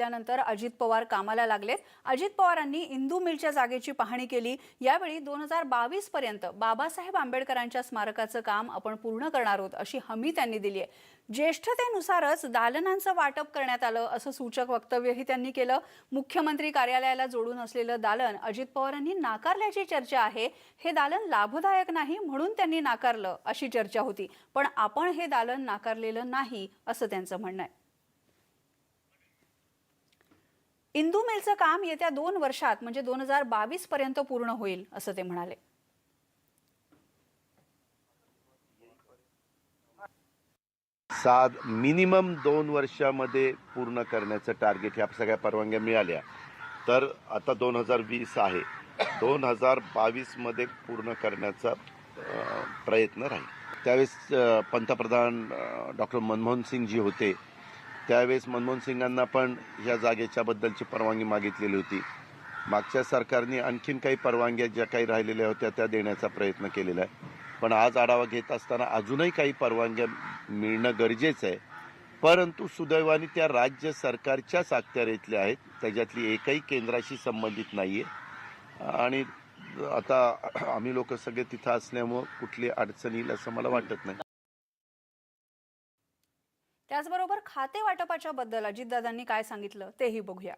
घेतल्यानंतर अजित पवार कामाला लागलेत. अजित पवारांनी इंदू मिलच्या जागेची पाहणी केली. यावेळी दोन हजार बावीस पर्यंत बाबासाहेब आंबेडकरांच्या स्मारकाचं काम आपण पूर्ण करणार आहोत अशी हमी त्यांनी दिली आहे ज्येष्ठतेनुसारच दालनांचं वाटप करण्यात आलं असं सूचक वक्तव्यही त्यांनी केलं. मुख्यमंत्री कार्यालयाला जोडून असलेलं दालन अजित पवारांनी नाकारल्याची चर्चा आहे. हे दालन लाभदायक नाही म्हणून त्यांनी नाकारलं अशी चर्चा होती. पण आपण हे दालन नाकारलेलं नाही असं त्यांचं म्हणणं आहे. इंदू मिलचं काम येत्या दोन वर्षात म्हणजे दोन हजार बावीस पर्यंत पूर्ण होईल असं ते म्हणाले. साध मिनिमम दोन वर्षामध्ये पूर्ण करण्याचं टार्गेट ह्या सगळ्या परवानग्या मिळाल्या. तर आता दोन हजार वीस आहे. दोन हजार बावीसमध्ये पूर्ण करण्याचा प्रयत्न राहील. त्यावेळेस पंतप्रधान डॉक्टर मनमोहन सिंग जी होते. त्यावेळेस मनमोहन सिंगांना पण ह्या जागेच्या बद्दलची परवानगी मागितलेली होती. मागच्या सरकारने आणखीन काही परवानग्या ज्या काही राहिलेल्या होत्या त्या देण्याचा प्रयत्न केलेला आहे. पण आज आढावा घेत असताना अजूनही काही परवानग्या मिळणं गरजेचं आहे. परंतु सुदैवाने त्या राज्य सरकारच्याच अखत्यारीतल्या आहेत. त्याच्यातली एकही केंद्राशी संबंधित नाही आहे आणि आता आम्ही लोक सगळे तिथं असल्यामुळं कुठली अडचण येईल असं मला वाटत नाही. त्याचबरोबर खाते वाटपाच्या बद्दल अजितदादांनी काय सांगितलं तेही बघूया.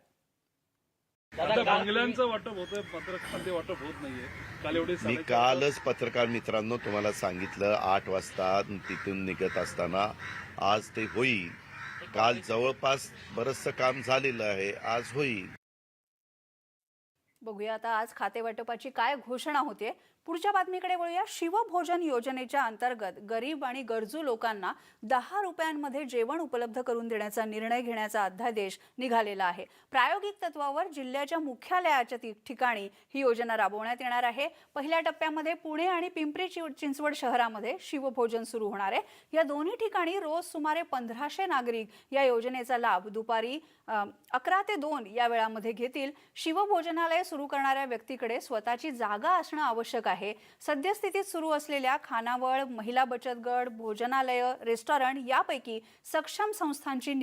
बंगल्यांचं वाटप होतंय मात्र खाते वाटप होत नाहीये. काल एवढे मी कालच पत्रकार मित्रांनो तुम्हाला सांगितलं आठ वाजता तिथून निघत असताना आज ते होईल. काल जवळपास बरचसं काम झालेलं आहे आज होईल. बघूया आता आज खाते वाटपाची काय घोषणा होते. पुढच्या बातमीकडे वळूया. शिवभोजन योजनेच्या अंतर्गत गरीब आणि गरजू लोकांना दहा रुपयांमध्ये जेवण उपलब्ध करून देण्याचा निर्णय घेण्याचा अध्यादेश निघालेला आहे. प्रायोगिक तत्वावर जिल्ह्याच्या मुख्यालयाच्या ठिकाणी ही योजना राबवण्यात येणार आहे. पहिल्या टप्प्यामध्ये पुणे आणि पिंपरी चिंचवड शहरामध्ये शिवभोजन सुरू होणार आहे. या दोन्ही ठिकाणी रोज सुमारे पंधराशे नागरिक या योजनेचा लाभ दुपारी अकरा ते दोन या वेळामध्ये घेतील. शिवभोजनालय सुरू करणाऱ्या व्यक्तीकडे स्वतःची जागा असणं आवश्यक आहे. सद्यस्थितीत सुरू असलेल्या खानावळ महिला बचत गट भोजनालय रेस्टॉरंट यापैकी सक्षम संस्थांची निवड